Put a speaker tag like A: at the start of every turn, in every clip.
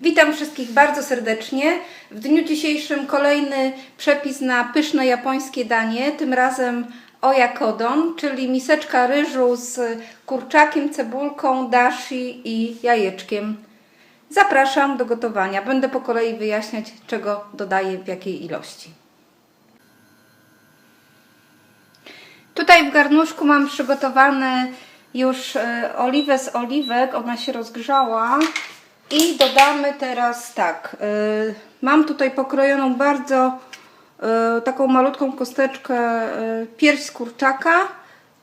A: Witam wszystkich bardzo serdecznie. W dniu dzisiejszym kolejny przepis na pyszne japońskie danie, tym razem oyakodon, czyli miseczka ryżu z kurczakiem, cebulką, dashi i jajeczkiem. Zapraszam do gotowania. Będę po kolei wyjaśniać, czego dodaję, w jakiej ilości. Tutaj w garnuszku mam przygotowane już e, oliwę z oliwek, ona się rozgrzała i dodamy teraz tak, e, mam tutaj pokrojoną bardzo e, taką malutką kosteczkę e, pierś z kurczaka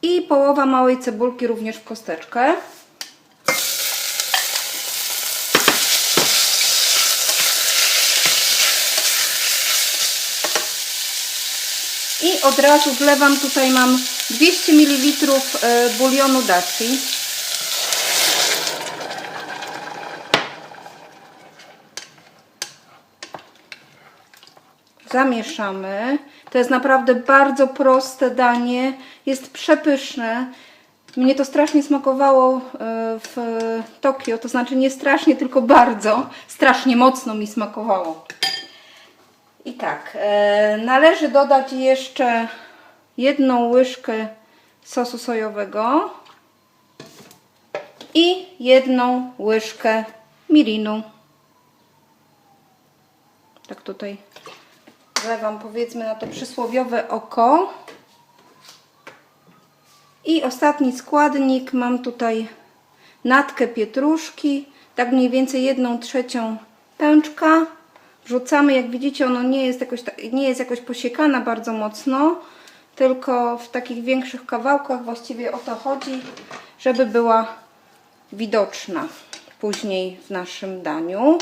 A: i połowa małej cebulki również w kosteczkę. I od razu wlewam, tutaj mam 200 ml bulionu dashi. Zamieszamy. To jest naprawdę bardzo proste danie. Jest przepyszne. Mnie to strasznie smakowało e, w Tokio. To znaczy nie strasznie, tylko bardzo. Strasznie mocno mi smakowało. I tak, e, należy dodać jeszcze jedną łyżkę sosu sojowego i jedną łyżkę mirinu. Tak tutaj wlewam powiedzmy na to przysłowiowe oko. I ostatni składnik mam tutaj natkę pietruszki, tak mniej więcej jedną trzecią pęczka. Wrzucamy, jak widzicie, ono nie jest jakoś, nie jest jakoś posiekana bardzo mocno, tylko w takich większych kawałkach właściwie o to chodzi, żeby była widoczna później w naszym daniu.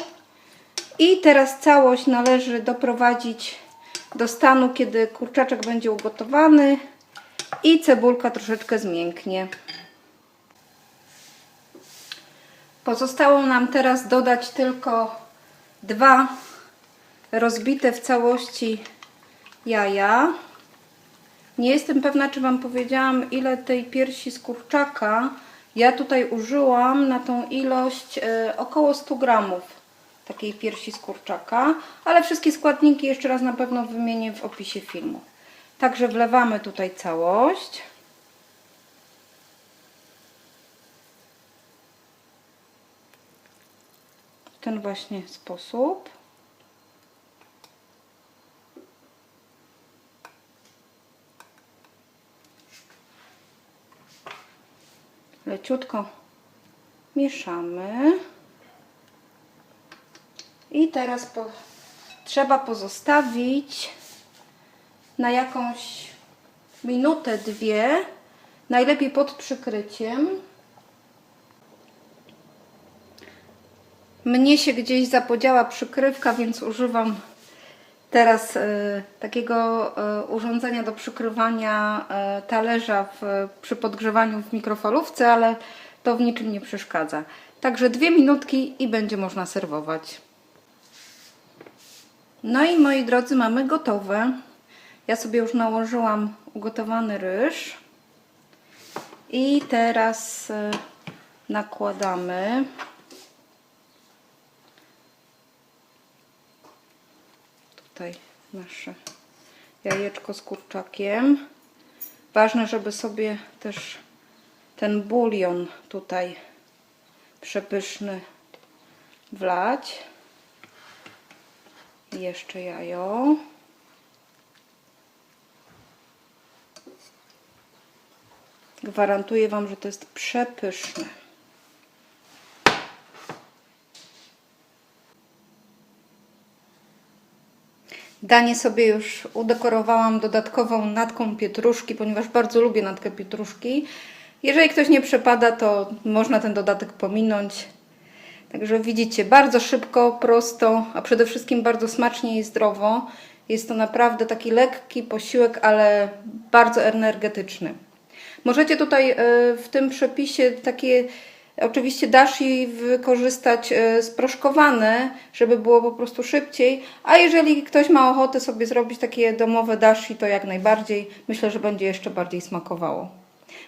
A: I teraz całość należy doprowadzić do stanu, kiedy kurczaczek będzie ugotowany i cebulka troszeczkę zmięknie. Pozostało nam teraz dodać tylko dwa rozbite w całości jaja. Nie jestem pewna, czy Wam powiedziałam, ile tej piersi z kurczaka. Ja tutaj użyłam na tą ilość e, około 100 gramów takiej piersi z kurczaka, ale wszystkie składniki jeszcze raz na pewno wymienię w opisie filmu. Także wlewamy tutaj całość. W ten właśnie sposób. Leciutko mieszamy. I teraz po, trzeba pozostawić na jakąś minutę, dwie, najlepiej pod przykryciem. Mnie się gdzieś zapodziała przykrywka, więc używam teraz e, takiego e, urządzenia do przykrywania e, talerza w, przy podgrzewaniu w mikrofalówce, ale to w niczym nie przeszkadza. Także dwie minutki i będzie można serwować. No i moi drodzy, mamy gotowe. Ja sobie już nałożyłam ugotowany ryż. I teraz e, nakładamy. Tutaj nasze jajeczko z kurczakiem. Ważne, żeby sobie też ten bulion tutaj przepyszny wlać. Jeszcze jajo. Gwarantuję Wam, że to jest przepyszne. Danie sobie już udekorowałam dodatkową natką pietruszki, ponieważ bardzo lubię natkę pietruszki. Jeżeli ktoś nie przepada, to można ten dodatek pominąć. Także widzicie, bardzo szybko, prosto, a przede wszystkim bardzo smacznie i zdrowo. Jest to naprawdę taki lekki posiłek, ale bardzo energetyczny. Możecie tutaj e, w tym przepisie takie oczywiście dashi wykorzystać e, sproszkowane, żeby było po prostu szybciej, a jeżeli ktoś ma ochotę sobie zrobić takie domowe dashi, to jak najbardziej. Myślę, że będzie jeszcze bardziej smakowało.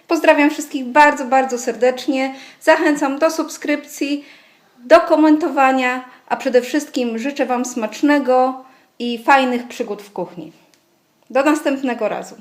A: Pozdrawiam wszystkich bardzo, bardzo serdecznie. Zachęcam do subskrypcji, do komentowania, a przede wszystkim życzę Wam smacznego i fajnych przygód w kuchni. Do następnego razu.